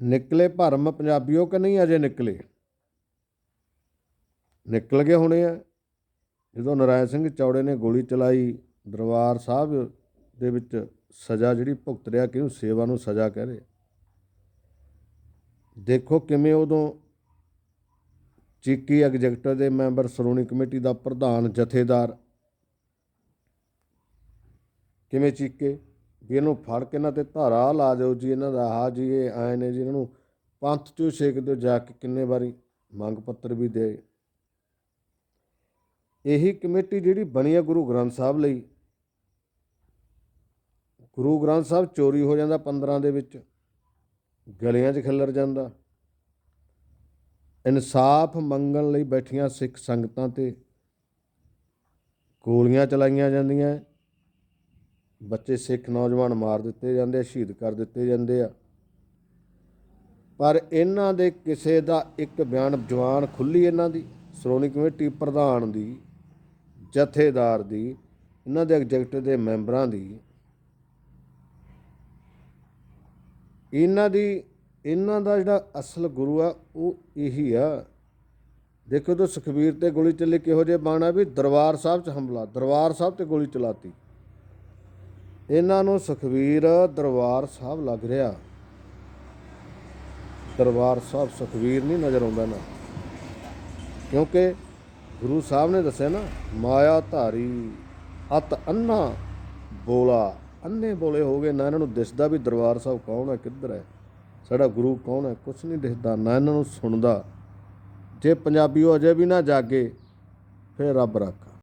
ਨਿਕਲੇ ਭਰਮ ਪੰਜਾਬੀਓ ਕਿ ਨਹੀਂ ਅਜੇ ਨਿਕਲੇ? ਨਿਕਲ ਗਏ ਹੋਣੇ ਆ। ਜਦੋਂ ਨਰਾਇਣ ਸਿੰਘ ਚੌੜੇ ਨੇ ਗੋਲੀ ਚਲਾਈ, ਦਰਬਾਰ ਸਾਹਿਬ ਦੇ ਵਿੱਚ ਸਜ਼ਾ ਜਿਹੜੀ ਭੁਗਤ ਰਿਹਾ ਕਿਹਨੂੰ ਸੇਵਾ ਨੂੰ ਸਜ਼ਾ ਕਹਿ ਰਹੇ ਦੇਖੋ ਕਿਵੇਂ ਉਦੋਂ ਚੀਕੀ ਐਗਜ਼ੈਕਟਿਵ ਦੇ ਮੈਂਬਰ ਸ਼੍ਰੋਮਣੀ ਕਮੇਟੀ ਦਾ ਪ੍ਰਧਾਨ ਜਥੇਦਾਰ ਕਿਵੇਂ ਚੀਕੇ? ਵੀ ਇਹਨੂੰ ਫੜ ਕੇ ਇਹਨਾਂ ਤੇ ਧਾਰਾ ਲਾ ਦਿਓ ਜੀ, ਇਹਨਾਂ ਦਾ ਆਹ ਜੀ, ਇਹ ਆਏ ਨੇ ਜੀ, ਇਹਨਾਂ ਨੂੰ ਪੰਥ ਚੋਂ ਛੇਕ ਦਿਓ ਜਾ ਕੇ ਕਿੰਨੇ ਵਾਰੀ ਮੰਗ ਪੱਤਰ ਵੀ ਦੇ। ਇਹੀ ਕਮੇਟੀ ਜਿਹੜੀ ਬਣੀ ਹੈ ਗੁਰੂ ਗ੍ਰੰਥ ਸਾਹਿਬ ਲਈ। ਗੁਰੂ ਗ੍ਰੰਥ ਸਾਹਿਬ ਚੋਰੀ ਹੋ ਜਾਂਦਾ 15 ਦੇ ਵਿੱਚ, ਗਲਿਆਂ 'ਚ ਖਿਲਰ ਜਾਂਦਾ। ਇਨਸਾਫ ਮੰਗਣ ਲਈ ਬੈਠੀਆਂ ਸਿੱਖ ਸੰਗਤਾਂ ਤੇ ਗੋਲੀਆਂ ਚਲਾਈਆਂ ਜਾਂਦੀਆਂ। ਬੱਚੇ ਸਿੱਖ ਨੌਜਵਾਨ ਮਾਰ ਦਿੱਤੇ ਜਾਂਦੇ ਆ, ਸ਼ਹੀਦ ਕਰ ਦਿੱਤੇ ਜਾਂਦੇ ਆ। ਪਰ ਇਹਨਾਂ ਦੇ ਕਿਸੇ ਦਾ ਇੱਕ ਬਿਆਨ ਜਵਾਨ ਖੁੱਲੀ ਇਹਨਾਂ ਦੀ, ਸ਼੍ਰੋਮਣੀ ਕਮੇਟੀ ਪ੍ਰਧਾਨ ਦੀ, ਜਥੇਦਾਰ ਦੀ, ਇਹਨਾਂ ਦੇ ਐਗਜ਼ੈਕਟਿਵ ਦੇ ਮੈਂਬਰਾਂ ਦੀ, ਇਹਨਾਂ ਦੀ, ਇਹਨਾਂ ਦਾ ਜਿਹੜਾ ਅਸਲ ਗੁਰੂ ਆ, ਉਹ ਇਹੀ ਆ। ਦੇਖੋ ਤਾਂ ਸੁਖਬੀਰ ਤੇ ਗੋਲੀ ਚੱਲੀ ਕਿਹੋ ਜਿਹੇ ਬਾਣਾ ਵੀ ਦਰਬਾਰ ਸਾਹਿਬ 'ਚ ਹਮਲਾ, ਦਰਬਾਰ ਸਾਹਿਬ ਤੇ ਗੋਲੀ ਚਲਾਤੀ। ਇਹਨਾਂ ਨੂੰ ਸੁਖਬੀਰ ਦਰਬਾਰ ਸਾਹਿਬ ਲੱਗ ਰਿਹਾ। ਦਰਬਾਰ ਸਾਹਿਬ ਸੁਖਬੀਰ ਨਹੀਂ ਨਜ਼ਰ ਆਉਂਦਾ ਨਾ। ਕਿਉਂਕਿ ਗੁਰੂ ਸਾਹਿਬ ਨੇ ਦੱਸਿਆ ਨਾ ਮਾਇਆ ਧਾਰੀ ਅਤ ਅੰਨਾ ਬੋਲਾ। ਅੰਨੇ ਬੋਲੇ ਹੋ ਗਏ, ਨਾ ਇਹਨਾਂ ਨੂੰ ਦਿਸਦਾ ਵੀ ਦਰਬਾਰ ਸਾਹਿਬ ਕੌਣ ਹੈ, ਕਿੱਧਰ ਹੈ। ਸਾਡਾ ਗੁਰੂ ਕੌਣ ਹੈ, ਕੁਛ ਨਹੀਂ ਦਿਸਦਾ, ਨਾ ਇਹਨਾਂ ਨੂੰ ਸੁਣਦਾ। ਜੇ ਪੰਜਾਬੀ ਪੰਜਾਬੀਓ ਅਜੇ ਵੀ ਨਾ ਜਾਗੇ, ਫਿਰ ਰੱਬ ਰੱਖ।